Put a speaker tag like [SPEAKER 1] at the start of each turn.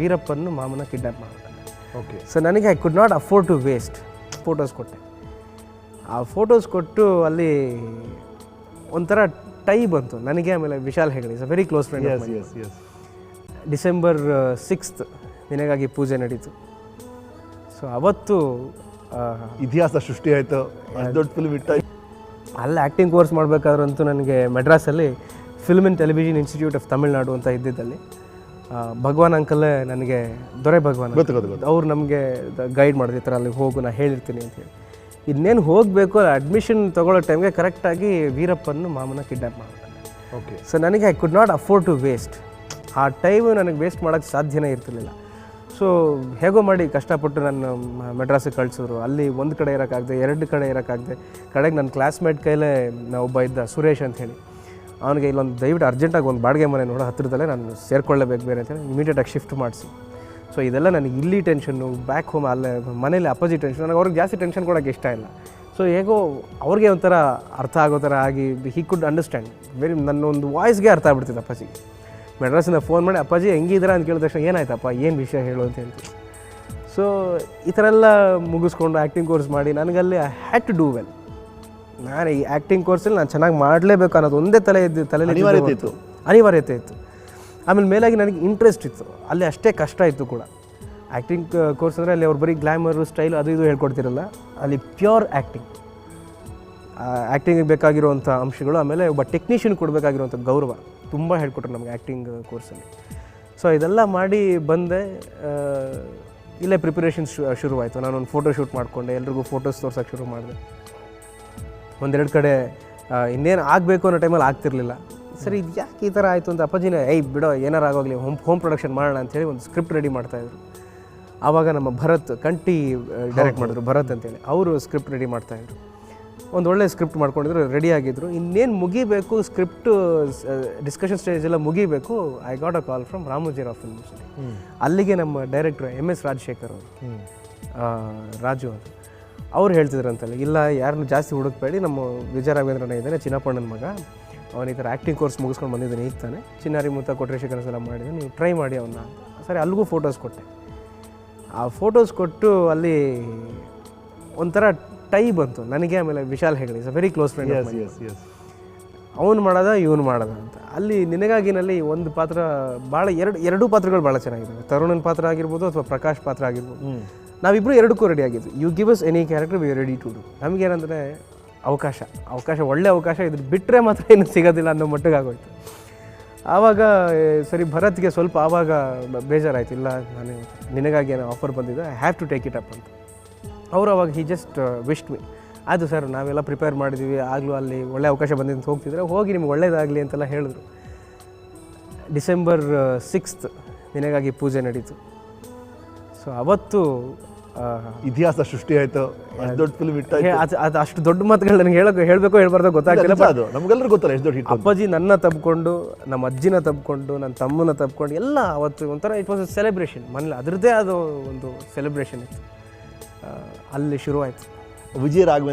[SPEAKER 1] ವೀರಪ್ಪನ್ನು ಮಾಮನ ಕಿಡ್ನಾಪ್ ಮಾಡ್ತಾನೆ
[SPEAKER 2] okay
[SPEAKER 1] so ನನಗೆ I could not afford to waste photos ಕೊಟ್ಟೆ. ಆ ಫೋಟೋಸ್ ಕೊಟ್ಟು ಅಲ್ಲಿ ಒಂಥರ ಟೈ ಬಂತು. ನನಗೆ ಆಮೇಲೆ Vishal Hegde is a very close friend December sixth ನಿನಗಾಗಿ ಪೂಜೆ ನಡೀತು. ಸೊ ಅವತ್ತು
[SPEAKER 2] ಇತಿಹಾಸ ಸೃಷ್ಟಿ ಆಯಿತು. ದೊಡ್ಡ ಫಿಲ್ಮ್ ಇಟ್ಟ
[SPEAKER 1] ಅಲ್ಲಿ ಆ್ಯಕ್ಟಿಂಗ್ ಕೋರ್ಸ್ ಮಾಡಬೇಕಾದ್ರಂತೂ ನನಗೆ ಮೆಡ್ರಾಸಲ್ಲಿ film and television institute of Tamil Nadu ಅಂತ ಇದ್ದಿದ್ದಲ್ಲಿ. ಭಗವಾನ್ ಅಂಕಲ್ಲೇ ನನಗೆ ದೊರೆ ಭಗವಾನ್
[SPEAKER 2] ಗೊತ್ತು ಗೊತ್ತು ಗೊತ್ತು.
[SPEAKER 1] ಅವ್ರು ನಮಗೆ ಗೈಡ್ ಮಾಡಿದ್ರು ಈ ಥರ ಅಲ್ಲಿ ಹೋಗು ನಾ ಹೇಳಿರ್ತೀನಿ ಅಂತೇಳಿ ಇನ್ನೇನು ಹೋಗಬೇಕು ಅಡ್ಮಿಷನ್ ತೊಗೊಳ್ಳೋ ಟೈಮ್ಗೆ ಕರೆಕ್ಟಾಗಿ ವೀರಪ್ಪನ್ನು ಮಾಮನ ಕಿಡ್ನಾಪ್ ಮಾಡ್ತಾನೆ
[SPEAKER 2] ಓಕೆ
[SPEAKER 1] ಸೊ ನನಗೆ I could not afford to waste ಆ ಟೈಮು ನನಗೆ ವೇಸ್ಟ್ ಮಾಡೋಕ್ಕೆ ಸಾಧ್ಯನೇ ಇರ್ತಿರ್ಲಿಲ್ಲ. ಸೊ ಹೇಗೋ ಮಾಡಿ ಕಷ್ಟಪಟ್ಟು ನಾನು ಮೆಡ್ರಾಸಿಗೆ ಕಳಿಸಿದ್ರು. ಅಲ್ಲಿ ಒಂದು ಕಡೆ ಇರೋಕ್ಕಾಗದೆ ಎರಡು ಕಡೆ ಇರೋಕ್ಕಾಗದೆ. ಕಡೆಗೆ ನನ್ನ ಕ್ಲಾಸ್ಮೇಟ್ ಕೈಲೇ ನಾ ಒಬ್ಬ ಇದ್ದ ಸುರೇಶ್ ಅಂತ ಹೇಳಿ. ಅವನಿಗೆ ಇಲ್ಲೊಂದು ದಯವಿಟ್ಟು ಅರ್ಜೆಂಟಾಗಿ ಒಂದು ಬಾಡಿಗೆ ಮನೆ ನೋಡೋ ಹತ್ತಿರದಲ್ಲೇ ನಾನು ಸೇರಿಕೊಳ್ಳಬೇಕು ಬೇರೆ ಅಂತೇಳಿ ಇಮಿಡಿಯೇಟಾಗಿ ಶಿಫ್ಟ್ ಮಾಡಿಸಿ. ಸೊ ಇದೆಲ್ಲ ನನಗೆ ಇಲ್ಲಿ ಟೆನ್ಷನ್ನು ಬ್ಯಾಕ್ ಹೋಮ್ ಅಲ್ಲೇ ಮನೇಲಿ ಅಪೋಸಿಟ್ ಟೆನ್ಷನ್ ನನಗೆ ಅವ್ರಿಗೆ ಜಾಸ್ತಿ ಟೆನ್ಷನ್ ಕೊಡೋಕ್ಕೆ ಇಷ್ಟ ಇಲ್ಲ. ಸೊ ಹೇಗೋ ಅವ್ರಿಗೆ ಒಂಥರ ಅರ್ಥ ಆಗೋ ಥರ ಆಗಿ ಹಿ ಕುಡ್ ಅಂಡರ್ಸ್ಟ್ಯಾಂಡ್ ವೆರಿ ನನ್ನ ಒಂದು ವಾಯ್ಸ್ಗೆ ಅರ್ಥ ಆಗ್ಬಿಡ್ತಿತ್ತು ಅಪ್ಪಾಜಿ. ಮೆಡ್ರಾಸಿಂದ ಫೋನ್ ಮಾಡಿ, ಅಪ್ಪಾಜಿ ಹೆಂಗಿದ್ದೀರಾ ಅಂತ ಕೇಳಿದ ತಕ್ಷಣ, ಏನಾಯ್ತಪ್ಪ, ಏನು ವಿಷಯ ಹೇಳು ಅಂತ ಹೇಳ್ತೀನಿ ಸೊ ಈ ಥರ ಎಲ್ಲ ಮುಗಿಸ್ಕೊಂಡು ಆ್ಯಕ್ಟಿಂಗ್ ಕೋರ್ಸ್ ಮಾಡಿ ನನಗಲ್ಲಿ I had to do well ನಾನು ಈ ಆ್ಯಕ್ಟಿಂಗ್ ಕೋರ್ಸಲ್ಲಿ ನಾನು ಚೆನ್ನಾಗಿ ಮಾಡಲೇಬೇಕು ಅನ್ನೋದು ಒಂದೇ ತಲೆ ಇದ್ದು ತಲೆ
[SPEAKER 2] ಅನಿವಾರ್ಯತೆ ಇತ್ತು.
[SPEAKER 1] ಅನಿವಾರ್ಯತೆ ಇತ್ತು. ಆಮೇಲೆ ಮೇಲಾಗಿ ನನಗೆ ಇಂಟ್ರೆಸ್ಟ್ ಇತ್ತು. ಅಲ್ಲಿ ಅಷ್ಟೇ ಕಷ್ಟ ಇತ್ತು ಕೂಡ. ಆ್ಯಕ್ಟಿಂಗ್ ಕೋರ್ಸ್ ಅಂದರೆ ಅಲ್ಲಿ ಅವ್ರು ಬರೀ ಗ್ಲಾಮರು ಸ್ಟೈಲ್ ಅದು ಇದು ಹೇಳ್ಕೊಡ್ತಿರಲ್ಲ. ಅಲ್ಲಿ ಪ್ಯೂರ್ ಆ್ಯಕ್ಟಿಂಗ್ ಆ್ಯಕ್ಟಿಂಗಿಗೆ ಬೇಕಾಗಿರುವಂಥ ಅಂಶಗಳು ಆಮೇಲೆ ಒಬ್ಬ ಟೆಕ್ನಿಷಿಯನ್ ಕೊಡಬೇಕಾಗಿರುವಂಥ ಗೌರವ ತುಂಬ ಹೇಳ್ಕೊಟ್ರು ನಮಗೆ ಆ್ಯಕ್ಟಿಂಗ್ ಕೋರ್ಸಲ್ಲಿ ಸೊ ಇದೆಲ್ಲ ಮಾಡಿ ಬಂದೆ ಇಲ್ಲೇ ಪ್ರಿಪರೇಷನ್ ಶುರುವಾಯಿತು. ನಾನು ಒಂದು ಫೋಟೋ ಶೂಟ್ ಮಾಡಿಕೊಂಡೆ ಎಲ್ರಿಗೂ ಫೋಟೋಸ್ ತೋರ್ಸೋಕ್ಕೆ ಶುರು ಮಾಡಿದೆ. ಒಂದೆರಡು ಕಡೆ ಇನ್ನೇನು ಆಗಬೇಕು ಅನ್ನೋ ಟೈಮಲ್ಲಿ ಆಗ್ತಿರ್ಲಿಲ್ಲ. ಸರಿ ಇದು ಯಾಕೆ ಈ ಥರ ಆಯಿತು ಅಂತ ಅಪ್ಪಾಜಿನೇ ಏಯ್ ಬಿಡೋ ಏನಾರು ಆಗೋಗ್ಲಿ ಹೋಮ್ ಹೋಮ್ ಪ್ರೊಡಕ್ಷನ್ ಮಾಡೋಣ ಅಂಥೇಳಿ ಒಂದು ಸ್ಕ್ರಿಪ್ಟ್ ರೆಡಿ ಮಾಡ್ತಾಯಿದ್ರು ಆವಾಗ ನಮ್ಮ ಭರತ್ ಕಂಟಿ ಡೈರೆಕ್ಟ್ ಮಾಡಿದ್ರು ಭರತ್ ಅಂತೇಳಿ ಅವರು ಸ್ಕ್ರಿಪ್ಟ್ ರೆಡಿ ಮಾಡ್ತಾಯಿದ್ರು ಒಂದು ಒಳ್ಳೆ ಸ್ಕ್ರಿಪ್ಟ್ ಮಾಡ್ಕೊಂಡಿದ್ರು ರೆಡಿ ಆಗಿದ್ರು. ಇನ್ನೇನು ಮುಗಿಬೇಕು ಸ್ಕ್ರಿಪ್ಟು ಡಿಸ್ಕಷನ್ ಸ್ಟೇಜ್ ಎಲ್ಲ ಮುಗಿಬೇಕು I got a call from Ramoji Rao films ಅಲ್ಲಿಗೆ ನಮ್ಮ ಡೈರೆಕ್ಟ್ರು ಎಂ ಎಸ್ ರಾಜಶೇಖರ್ ಅವರು ರಾಜು ಅಂತ ಅವ್ರು ಹೇಳ್ತಿದ್ರಂತಲ್ಲಿ ಇಲ್ಲ ಯಾರನ್ನು ಜಾಸ್ತಿ ಹುಡುಕ್ಬೇಡಿ ನಮ್ಮ ವಿಜಯ ರಾಘವೇಂದ್ರನೇ ಇದ್ದಾನೆ ಚಿನ್ನಪ್ಪಣ್ಣನ ಮಗ. ಅವನ ಈ ಥರ ಆ್ಯಕ್ಟಿಂಗ್ ಕೋರ್ಸ್ ಮುಗಿಸ್ಕೊಂಡು ಬಂದಿದ್ದಾನೆ ಇರ್ತಾನೆ ತಾನೆ. ಚಿನ್ನಾರಿ ಮುತ್ತ ಕೊಟ್ರೇಶ ಕನಸೆಲ್ಲ ಮಾಡಿದೆ ನೀವು ಟ್ರೈ ಮಾಡಿ ಅವನ್ನ. ಸರಿ ಅಲ್ಲಿಗೂ ಫೋಟೋಸ್ ಕೊಟ್ಟೆ. ಆ ಫೋಟೋಸ್ ಕೊಟ್ಟು ಅಲ್ಲಿ ಒಂಥರ ಟೈ ಬಂತು. ನನಗೆ ಆಮೇಲೆ Vishal Hegde is a very close friend ಅವನು ಮಾಡೋದ ಇವನು ಮಾಡೋದ ಅಂತ. ಅಲ್ಲಿ ನಿನಗಾಗಿನಲ್ಲಿ ಒಂದು ಪಾತ್ರ ಭಾಳ ಎರಡು ಎರಡೂ ಪಾತ್ರಗಳು ಭಾಳ ಚೆನ್ನಾಗಿದ್ದಾವೆ. ತರುಣನ ಪಾತ್ರ ಆಗಿರ್ಬೋದು ಅಥವಾ ಪ್ರಕಾಶ್ ಪಾತ್ರ ಆಗಿರ್ಬೋದು. ನಾವಿಬ್ಬರು ಎರಡಕ್ಕೂ ready ಆಗಿದ್ವಿ. You give us any character we ready to do ನಮಗೇನಂದರೆ ಅವಕಾಶ. ಅವಕಾಶ, ಒಳ್ಳೆ ಅವಕಾಶ ಇದ್ರ ಬಿಟ್ಟರೆ ಮಾತ್ರ ಏನು ಸಿಗೋದಿಲ್ಲ ಅನ್ನೋ ಮಟ್ಟಿಗೆ ಆಗೋಯ್ತು. ಆವಾಗ ಸರಿ, ಭರತ್ಗೆ ಸ್ವಲ್ಪ ಆವಾಗ ಬೇಜಾರಾಯ್ತು. ಇಲ್ಲ, ನಾನು ನಿನಗಾಗಿ ಏನೋ ಆಫರ್ ಬಂದಿದೆ I have to take it up ಅಂತ. ಅವರು ಅವಾಗ ಹಿ ಜಸ್ಟ್ ವಿಶ್ಟ್ ಮಿ ಅದು ಸರ್ ನಾವೆಲ್ಲ ಪ್ರಿಪೇರ್ ಮಾಡಿದ್ದೀವಿ ಆಗಲೂ ಅಲ್ಲಿ ಒಳ್ಳೆ ಅವಕಾಶ ಬಂದಿದೆ ಅಂತ ಹೋಗ್ತಿದ್ರೆ, ಹೋಗಿ ನಿಮ್ಗೆ ಒಳ್ಳೇದಾಗಲಿ ಅಂತೆಲ್ಲ ಹೇಳಿದ್ರು. ಡಿಸೆಂಬರ್ ಸಿಕ್ಸ್ತ್ ನಿನಗಾಗಿ ಪೂಜೆ ನಡೀತು. ಸೊ ಅವತ್ತು
[SPEAKER 2] ಇತಿಹಾಸ ಸೃಷ್ಟಿ ಆಯ್ತು. ಅಷ್ಟು ದೊಡ್ಡ ಫಿಲ್ಮ್ ಇಟ್ಟ
[SPEAKER 1] ಅದು ಅಷ್ಟು ದೊಡ್ಡ ಮಾತುಗಳು ನನಗೆ ಹೇಳಕ್ ಹೇಳಬೇಕು ಹೇಳ್ಬಾರ್ದು ಗೊತ್ತಾಗ್ತಿಲ್ಲ
[SPEAKER 2] ಅದು. ನಮಗೆಲ್ಲರೂ ಗೊತ್ತಲ್ಲ ಎಷ್ಟು ದೊಡ್ಡ ಹಿಟ್
[SPEAKER 1] ಅಪ್ಪಾಜಿ ನನ್ನ ತಬ್ಕೊಂಡು ನಮ್ಮ ಅಜ್ಜಿನ ತಬ್ಕೊಂಡು ನನ್ನ ತಮ್ಮನ ತಬ್ಕೊಂಡು ಎಲ್ಲ ಅವತ್ತು ಒಂಥರ ಇಟ್ ವಾಸ್ ಅ ಸೆಲೆಬ್ರೇಷನ್ ಮನೇಲಿ ಅದರದ್ದೇ ಅದು ಒಂದು ಸೆಲೆಬ್ರೇಷನ್ ಇತ್ತು. ಅಲ್ಲಿ ಶುರುವಾಯಿತು.
[SPEAKER 2] ವಿಜಯ ರಾಘವೇಂದ್ರ